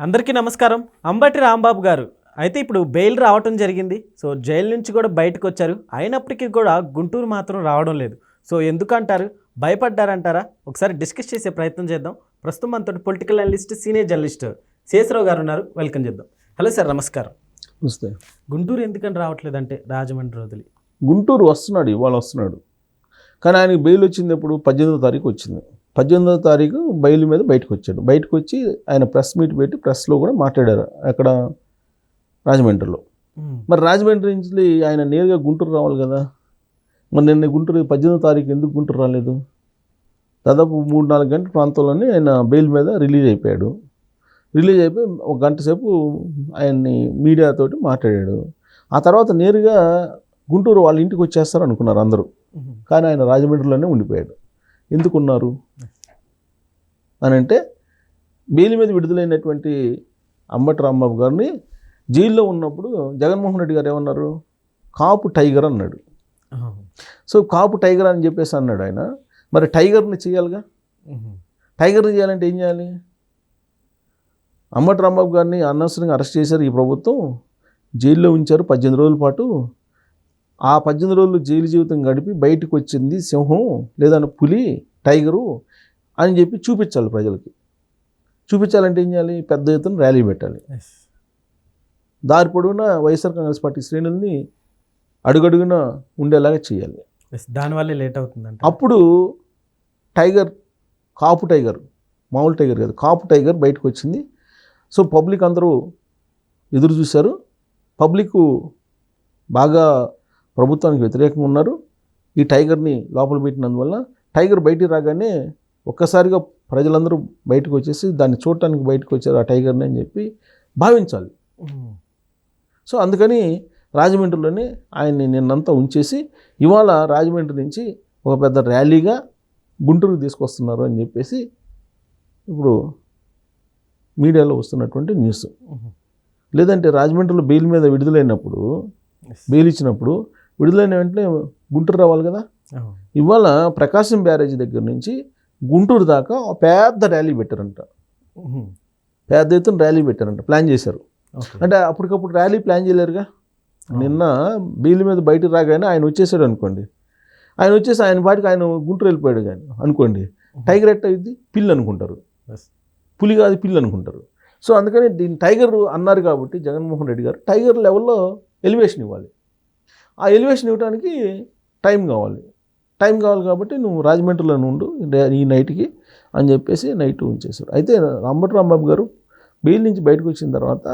అందరికీ నమస్కారం. అంబటి రాంబాబు గారు. అయితే ఇప్పుడు బెయిల్ రావటం జరిగింది. సో జైలు నుంచి కూడా బయటకు వచ్చారు. అయినప్పటికీ కూడా గుంటూరు మాత్రం రావడం లేదు. సో ఎందుకంటారు? భయపడ్డారంటారా? ఒకసారి డిస్కస్ చేసే ప్రయత్నం చేద్దాం. ప్రస్తుతం మనతో political analyst senior journalist Seshrao garu ఉన్నారు. వెల్కమ్ చేద్దాం. హలో సార్ నమస్కారం. వస్తే గుంటూరు ఎందుకని రావట్లేదంటే రాజమండ్రి వదిలి? గుంటూరు వస్తున్నాడు ఇవాళ వస్తున్నాడు. కానీ ఆయనకి బెయిల్ వచ్చింది ఎప్పుడు? పద్దెనిమిదో తారీఖు వచ్చింది. పద్దెనిమిదో తారీఖు బెయిల్ మీద బయటకు వచ్చాడు బయటకు వచ్చి ఆయన ప్రెస్ మీట్ పెట్టి ప్రెస్లో కూడా మాట్లాడారు అక్కడ రాజమండ్రిలో. మరి రాజమండ్రి నుంచి ఆయన నేరుగా గుంటూరు రావాలి కదా. మరి నిన్న గుంటూరు పద్దెనిమిదో తారీఖు ఎందుకు గుంటూరు రాలేదు? దాదాపు మూడు నాలుగు గంటల ప్రాంతంలోనే ఆయన బెయిల్ మీద రిలీజ్ అయిపోయాడు. రిలీజ్ అయిపోయి ఒక గంట సేపు ఆయన్ని మీడియాతోటి మాట్లాడాడు. ఆ తర్వాత నేరుగా గుంటూరు వాళ్ళ ఇంటికి వచ్చేస్తారు అనుకున్నారు అందరూ కానీ ఆయన రాజమండ్రిలోనే ఉండిపోయాడు. ఎందుకున్నారు? అని అంటే బెయిల్ మీద విడుదలైనటువంటి అంబటి రాంబాబు గారిని జైల్లో ఉన్నప్పుడు జగన్మోహన్ రెడ్డి గారు ఏమన్నారు? కాపు టైగర్ అన్నాడు. సో కాపు టైగర్ అని చెప్పేసి అన్నాడు ఆయన. మరి టైగర్ని చేయాలిగా? టైగర్ని చేయాలంటే ఏం చేయాలి? అంబటి రాంబాబు గారిని అనవసరంగా అరెస్ట్ చేశారు ఈ ప్రభుత్వం. జైల్లో ఉంచారు. పద్దెనిమిది రోజుల పాటు ఆ పద్దెనిమిది రోజులు జైలు జీవితం గడిపి బయటకు వచ్చింది సింహం లేదంటే పులి టైగరు అని చెప్పి చూపించాలి ప్రజలకి. చూపించాలంటే ఏం చేయాలి? పెద్ద ఎత్తున ర్యాలీ పెట్టాలి. దారి పొడవునా వైఎస్ఆర్ కాంగ్రెస్ పార్టీ శ్రేణుల్ని అడుగడుగున ఉండేలాగా చేయాలి. దానివల్లే లేట్ అవుతుందంట. అప్పుడు టైగర్ కాపు టైగర్ మామూలు టైగర్ కాదు కాపు టైగర్ బయటకు వచ్చింది. సో పబ్లిక్ అందరూ ఎదురు చూశారు. పబ్లిక్ బాగా ప్రభుత్వానికి వ్యతిరేకంగా ఉన్నారు. ఈ టైగర్ని లోపల పెట్టినందువల్ల టైగర్ బయటికి రాగానే ఒక్కసారిగా ప్రజలందరూ బయటకు వచ్చేసి దాన్ని చూడటానికి బయటకు వచ్చారు ఆ టైగర్ని అని చెప్పి భావించాలి. సో అందుకని రాజమండ్రిలోనే ఆయన్ని నిన్నంతా ఉంచేసి ఇవాళ రాజమండ్రి నుంచి ఒక పెద్ద ర్యాలీగా గుంటూరుకు తీసుకొస్తున్నారు అని చెప్పేసి ఇప్పుడు మీడియాలో వస్తున్నటువంటి న్యూస్. లేదంటే రాజమండ్రిలో బెయిల్ మీద విడుదలైనప్పుడు బెయిల్ ఇచ్చినప్పుడు విడుదలైన వెంటనే గుంటూరు రావాలి కదా? ఇవాళ ప్రకాశం బ్యారేజ్ దగ్గర నుంచి గుంటూరు దాకా ఒక పెద్ద ర్యాలీ పెట్టారంట. పెద్ద ఎత్తున ర్యాలీ పెట్టారంట. ప్లాన్ చేశారు. అంటే అప్పటికప్పుడు ర్యాలీ ప్లాన్ చేయలేరుగా? నిన్న బెయిల్ మీద బయటకు రాగానే ఆయన వచ్చేసాడు అనుకోండి. ఆయన వచ్చేసి ఆయన పాటికి ఆయన గుంటూరు వెళ్ళిపోయాడు కానీ అనుకోండి. టైగర్ ఎట్ అయింది పిల్లి అనుకుంటారు. పులి కాదు పిల్లి అనుకుంటారు. సో అందుకని దీన్ని టైగర్ అన్నారు కాబట్టి జగన్మోహన్ రెడ్డి గారు టైగర్ లెవెల్లో ఎలివేషన్ ఇవ్వాలి. ఆ ఎలివేషన్ ఇవ్వడానికి టైం కావాలి. టైం కావాలి కాబట్టి నువ్వు రాజమండ్రిలో ఉండు ఈ నైట్కి అని చెప్పేసి నైట్ ఉంచేశారు. అయితే అంబటి రాంబాబు గారు బెయిల్ నుంచి బయటకు వచ్చిన తర్వాత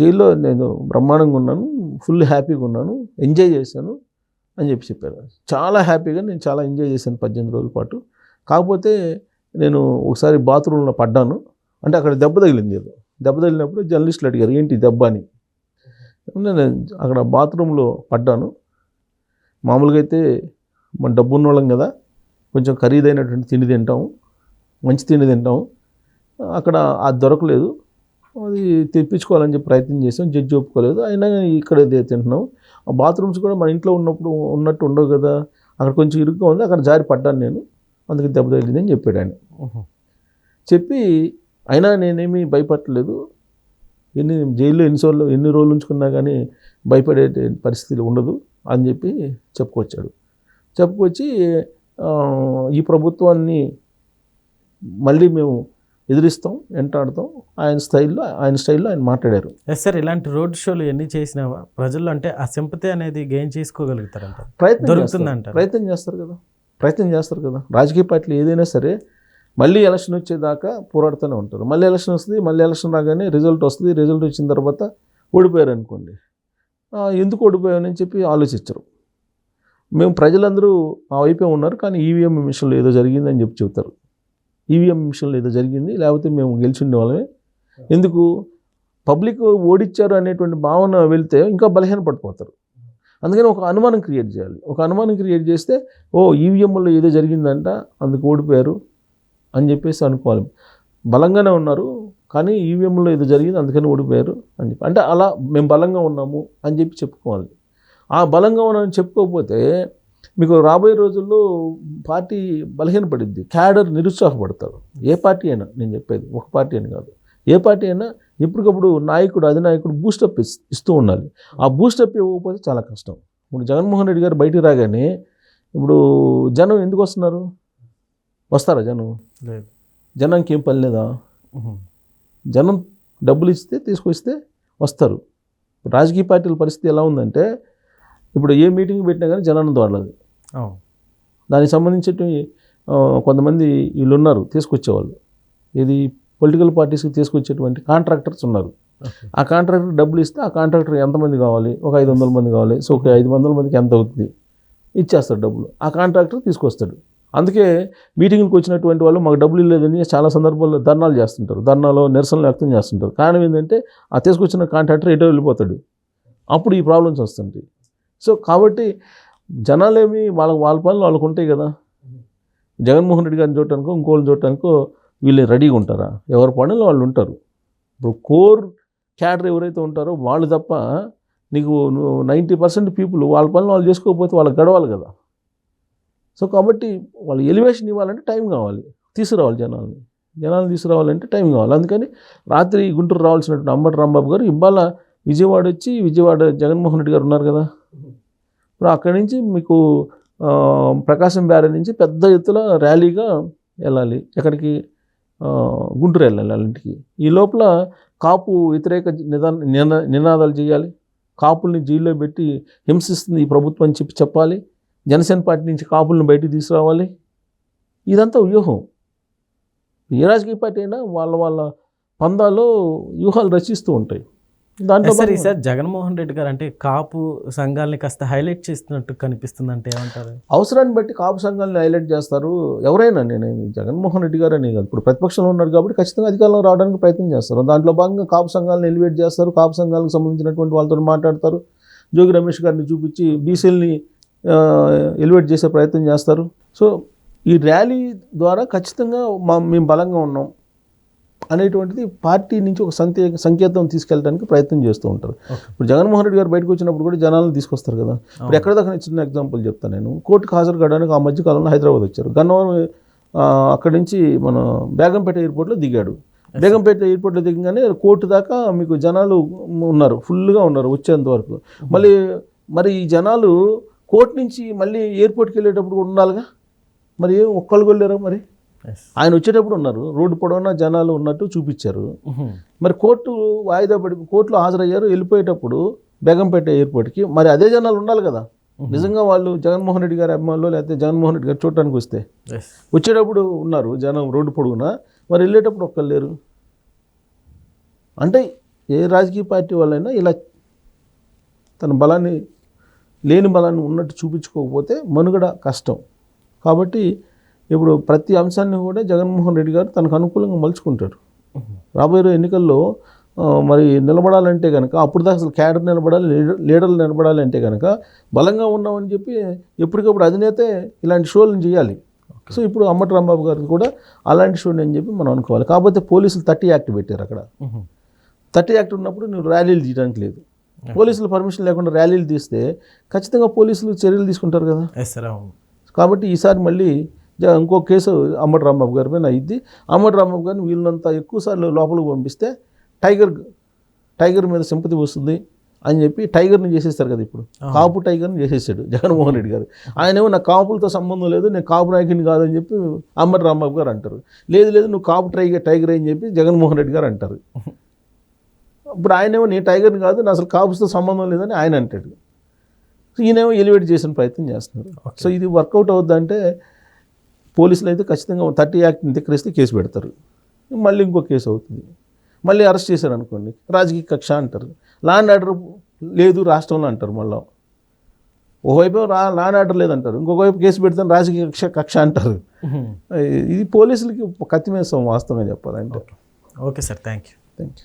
జైల్లో నేను బ్రహ్మాండంగా ఉన్నాను ఫుల్ హ్యాపీగా ఉన్నాను ఎంజాయ్ చేశాను అని చెప్పి చెప్పారు. చాలా హ్యాపీగా నేను చాలా ఎంజాయ్ చేశాను పద్దెనిమిది రోజుల పాటు. కాకపోతే నేను ఒకసారి బాత్రూంలో పడ్డాను. అంటే అక్కడ దెబ్బ తగిలింది. ఏదో దెబ్బ తగిలినప్పుడు జర్నలిస్టులు అడిగారు ఏంటి దెబ్బ అని. నేను అక్కడ బాత్రూంలో పడ్డాను. మామూలుగా అయితే మన డబ్బు ఉన్నోళ్ళం కదా కొంచెం ఖరీదైనటువంటి తిండి తింటాము మంచి తిండి తింటాము. అక్కడ అది దొరకలేదు. అది తెప్పించుకోవాలని చెప్పి ప్రయత్నం చేసాం జడ్జి ఒప్పుకోలేదు. అయినా ఇక్కడ తింటున్నాం. ఆ బాత్రూమ్స్ కూడా మన ఇంట్లో ఉన్నప్పుడు ఉన్నట్టు ఉండవు కదా అక్కడ కొంచెం ఇరుగ్గా ఉంది అక్కడ జారి పడ్డాను నేను. అందుకే దెబ్బ తగిలింది అని చెప్పాడు ఆయన. చెప్పి అయినా నేనేమీ భయపడలేదు ఎన్ని జైల్లో ఎన్నిసార్లు ఎన్ని రోజులు ఉంచుకున్నా కానీ భయపడే పరిస్థితి ఉండదు అని చెప్పి చెప్పుకొచ్చాడు. చెప్పుకొచ్చి ఈ ప్రభుత్వాన్ని మళ్ళీ మేము ఎదిరిస్తాం వెంటాడుతాం. ఆయన స్టైల్లో ఆయన స్టైల్లో ఆయన మాట్లాడారు. ఎస్ సార్ ఇలాంటి రోడ్ షోలు ఎన్ని చేసినా ప్రజల్లో అంటే ఆ సింపతి అనేది గెయిన్ చేసుకోగలుగుతారంట. ప్రయత్నం దొరుకుతుందంట. ప్రయత్నం చేస్తారు కదా. ప్రయత్నం చేస్తారు కదా. రాజకీయ పార్టీలు ఏదైనా సరే మళ్ళీ ఎలక్షన్ వచ్చేదాకా పోరాడుతూనే ఉంటారు. మళ్ళీ ఎలక్షన్ వస్తుంది మళ్ళీ ఎలక్షన్ రాగానే రిజల్ట్ వస్తుంది రిజల్ట్ వచ్చిన తర్వాత ఓడిపోయారు అనుకోండి. ఎందుకు ఓడిపోయామని చెప్పి ఆలోచించరు మేము ప్రజలందరూ ఆ వైపే ఉన్నారు కానీ ఈవీఎం మిషన్లో ఏదో జరిగిందని చెప్పి చెబుతారు. ఈవీఎం మిషన్లో ఏదో జరిగింది లేకపోతే మేము గెలిచి ఉండేవాళ్ళమే ఎందుకు? పబ్లిక్ ఓడిచ్చారు అనేటువంటి భావన వెళ్తే ఇంకా బలహీన పడిపోతారు. అందుకని ఒక అనుమానం క్రియేట్ చేయాలి. ఒక అనుమానం క్రియేట్ చేస్తే ఓ ఈవీఎంలో ఏదో జరిగిందంట అందుకు ఓడిపోయారు. అని చెప్పేసి అనుకోవాలి. బలంగానే ఉన్నారు కానీ ఈవీఎంలో ఇది జరిగింది అందుకని ఓడిపోయారు అని చెప్పి. అంటే అలా మేము బలంగా ఉన్నాము అని చెప్పి చెప్పుకోవాలి. ఆ బలంగా ఉన్నామని చెప్పుకోకపోతే మీకు రాబోయే రోజుల్లో పార్టీ బలహీనపడింది క్యాడర్ నిరుత్సాహపడతారు. ఏ పార్టీ అయినా నేను చెప్పేది ఒక పార్టీ అని కాదు. ఏ పార్టీ అయినా ఎప్పటికప్పుడు నాయకుడు అధినాయకుడు బూస్టప్ ఇస్తూ ఉండాలి. ఆ బూస్టప్ ఇవ్వకపోతే చాలా కష్టం. ఇప్పుడు జగన్మోహన్ రెడ్డి గారు బయటికి రాగానే ఇప్పుడు జనం ఎందుకు వస్తున్నారు? వస్తారా జనం? లేదు. జనానికి ఏం పని లేదా? జనం డబ్బులు ఇస్తే తీసుకొస్తే వస్తారు. ఇప్పుడు రాజకీయ పార్టీల పరిస్థితి ఎలా ఉందంటే ఇప్పుడు ఏ మీటింగ్ పెట్టినా కానీ జనాన్ని దోడలేదు అవును. దానికి సంబంధించి కొంతమంది వీళ్ళు ఉన్నారు తీసుకొచ్చేవాళ్ళు. ఇది పొలిటికల్ పార్టీస్కి తీసుకొచ్చేటువంటి కాంట్రాక్టర్స్ ఉన్నారు. ఆ కాంట్రాక్టర్ డబ్బులు ఇస్తే ఆ కాంట్రాక్టర్ ఎంతమంది కావాలి? ఒక ఐదు వందల మంది కావాలి. సో ఒక ఐదు వందల మందికి ఎంత అవుతుంది? ఇచ్చేస్తాడు డబ్బులు. ఆ కాంట్రాక్టర్ తీసుకొస్తాడు. అందుకే మీటింగ్కి వచ్చినటువంటి వాళ్ళు మాకు డబ్బులు ఇవ్వలేదని చాలా సందర్భాల్లో ధర్నాలు చేస్తుంటారు. ధర్నాలో నిరసనలు వ్యక్తం చేస్తుంటారు. కారణం ఏంటంటే ఆ తీసుకొచ్చిన కాంట్రాక్టర్ ఎటో వెళ్ళిపోతాడు. అప్పుడు ఈ ప్రాబ్లమ్స్ వస్తుంటాయి. సో కాబట్టి జనాలేమి వాళ్ళ వాళ్ళ పనులు వాళ్ళకు ఉంటాయి కదా. జగన్మోహన్ రెడ్డి గారిని చూడటానికో ఇంకోళ్ళని చూడటానికో వీళ్ళు రెడీగా ఉంటారా? ఎవరి పనులు వాళ్ళు ఉంటారు? ఇప్పుడు కోర్ క్యాడర్ ఎవరైతే ఉంటారో వాళ్ళు తప్ప నీకు నైంటీ పర్సెంట్ పీపుల్ వాళ్ళ పనులు వాళ్ళు చేసుకోకపోతే వాళ్ళకి గడవాలి కదా. సో కాబట్టి వాళ్ళు ఎలివేషన్ ఇవ్వాలంటే టైం కావాలి. తీసుకురావాలి జనాల్ని. జనాలను తీసుకురావాలంటే టైం కావాలి. అందుకని రాత్రి గుంటూరు రావాల్సినటువంటి అంబటి రాంబాబు గారు ఇవాళ విజయవాడ వచ్చి విజయవాడ జగన్మోహన్ రెడ్డి గారు ఉన్నారు కదా. ఇప్పుడు అక్కడి నుంచి మీకు ప్రకాశం బ్యారేజ్ నుంచి పెద్ద ఎత్తున ర్యాలీగా వెళ్ళాలి. ఎక్కడికి? గుంటూరు వెళ్ళాలి అలాంటికి ఈ లోపల కాపు వ్యతిరేక నిదా నినా నినాదాలు చేయాలి. కాపుల్ని జైల్లో పెట్టి హింసిస్తుంది ఈ ప్రభుత్వం చెప్పి చెప్పాలి. జనసేన పార్టీ నుంచి కాపుల్ని బయటికి తీసుకురావాలి. ఇదంతా వ్యూహం. ఏ రాజకీయ పార్టీ అయినా వాళ్ళ వాళ్ళ పందాల్లో వ్యూహాలు రచిస్తూ ఉంటాయి. దాంట్లో సార్ ఈసారి జగన్మోహన్ రెడ్డి గారు అంటే కాపు సంఘాలని కాస్త హైలైట్ చేస్తున్నట్టు కనిపిస్తుంది అంటే ఏమంటారు? అవసరాన్ని బట్టి కాపు సంఘాలను హైలైట్ చేస్తారు. ఎవరైనా నేను జగన్మోహన్ రెడ్డి గారు అని కాదు. ఇప్పుడు ప్రతిపక్షంలో ఉన్నారు కాబట్టి ఖచ్చితంగా అధికారంలో రావడానికి ప్రయత్నం చేస్తారు. దాంట్లో భాగంగా కాపు సంఘాలను ఎలివేట్ చేస్తారు. కాపు సంఘాలకు సంబంధించినటువంటి వాళ్ళతో మాట్లాడతారు. జోగి రమేష్ గారిని చూపించి బీసీలని ఎలివేట్ చేసే ప్రయత్నం చేస్తారు. సో ఈ ర్యాలీ ద్వారా ఖచ్చితంగా మా మేము బలంగా ఉన్నాం అనేటువంటిది పార్టీ నుంచి ఒక సంకే సంకేతం తీసుకెళ్ళడానికి ప్రయత్నం చేస్తూ ఉంటారు. ఇప్పుడు జగన్మోహన్ రెడ్డి గారు బయటకు వచ్చినప్పుడు కూడా జనాలను తీసుకొస్తారు కదా. ఇప్పుడు ఎక్కడ దాకా నేను చిన్న ఎగ్జాంపుల్ చెప్తాను నేను. కోర్టుకు హాజరు కావడానికి ఆ మధ్య కాలంలో హైదరాబాద్ వచ్చారు. గన్నవరం అక్కడి నుంచి మన బేగంపేట ఎయిర్పోర్ట్లో దిగాడు. బేగంపేట ఎయిర్పోర్ట్లో దిగగానే కోర్టు దాకా మీకు జనాలు ఉన్నారు. ఫుల్గా ఉన్నారు వచ్చేంత వరకు. మళ్ళీ మరి ఈ జనాలు కోర్టు నుంచి మళ్ళీ ఎయిర్పోర్ట్కి వెళ్ళేటప్పుడు కూడా ఉండాలిగా? మరి ఏం ఒక్కళ్ళు వెళ్ళారా మరి. ఆయన వచ్చేటప్పుడు ఉన్నారు. రోడ్డు పొడవునా జనాలు ఉన్నట్టు చూపించారు. మరి కోర్టు వాయిదా పడి కోర్టులో హాజరయ్యారు. వెళ్ళిపోయేటప్పుడు బేగంపేట ఎయిర్పోర్ట్కి. మరి అదే జనాలు ఉండాలి కదా? నిజంగా వాళ్ళు జగన్మోహన్ రెడ్డి గారి అభిమానులు లేకపోతే జగన్మోహన్ రెడ్డి గారు చూడటానికి వస్తే. వచ్చేటప్పుడు ఉన్నారు జనం రోడ్డు పొడుగునా మరి వెళ్ళేటప్పుడు ఒక్కరు లేరు. అంటే ఏ రాజకీయ పార్టీ వాళ్ళైనా ఇలా తన బలాన్ని లేని బలాన్ని ఉన్నట్టు చూపించుకోకపోతే మనుగడ కష్టం. కాబట్టి ఇప్పుడు ప్రతి అంశాన్ని కూడా జగన్మోహన్ రెడ్డి గారు తనకు అనుకూలంగా మలుచుకుంటాడు. Mhm. రాబోయే ఎన్నికల్లో మరి నిలబడాలంటే కనుక అప్పుడు దాకా అసలు క్యాడర్ నిలబడాలి లీడర్ లీడర్లు నిలబడాలి అంటే కనుక బలంగా ఉన్నామని చెప్పి ఎప్పటికప్పుడు అధినేతే ఇలాంటి షోలను చేయాలి. సో ఇప్పుడు అమ్మటి రాంబాబు గారికి కూడా అలాంటి షోని అని చెప్పి మనం అనుకోవాలి. కాకపోతే పోలీసులు థర్టీ యాక్ట్ పెట్టారు అక్కడ. థర్టీ యాక్ట్ ఉన్నప్పుడు నువ్వు ర్యాలీలు తీయడానికి లేదు. పోలీసులు పర్మిషన్ లేకుండా ర్యాలీలు తీస్తే ఖచ్చితంగా పోలీసులు చర్యలు తీసుకుంటారు కదా. కాబట్టి ఈసారి మళ్ళీ ఇంకో కేసు అమ్మటి రాంబాబు గారి పైన అయింది అమ్మటి రాంబాబు గారిని వీళ్ళంతా ఎక్కువ సార్లు లోపలికి పంపిస్తే టైగర్ టైగర్ మీద సింపతి వస్తుంది అని చెప్పి టైగర్ని చేసేస్తారు కదా ఇప్పుడు. కాపు టైగర్ని చేసేసాడు జగన్మోహన్ రెడ్డి గారు. ఆయనేమో నా కాపులతో సంబంధం లేదు నేను కాపు నాయకుని కాదని చెప్పి అమ్మటి రాంబాబు గారు అంటారు. లేదు లేదు నువ్వు కాపు టైగర్ టైగర్ అని చెప్పి జగన్మోహన్ రెడ్డి గారు అంటారు. ఇప్పుడు ఆయనేమో నేను టైగర్ని కాదు నా అసలు కాపుతో సంబంధం లేదని ఆయన అంటాడు. సో ఈయనేమో ఎలివేట్ చేసిన ప్రయత్నం చేస్తున్నారు సో ఇది వర్కౌట్ అవుద్దంటే పోలీసులు అయితే ఖచ్చితంగా థర్టీ యాక్ట్ని ధిక్కరిస్తే కేసు పెడతారు. మళ్ళీ ఇంకో కేసు అవుతుంది. మళ్ళీ అరెస్ట్ చేశారు అనుకోండి రాజకీయ కక్ష అంటారు. లా అండ్ ఆర్డర్ లేదు రాష్ట్రంలో అంటారు మళ్ళీ. ఓవైపు రా లా అండ్ ఆర్డర్ లేదంటారు ఇంకొక వైపు కేసు పెడితే రాజకీయ కక్ష కక్ష అంటారు. ఇది పోలీసులకి కత్తి మీద వాస్తవమే చెప్పాలంటే. Okay sir thank you. Thank you.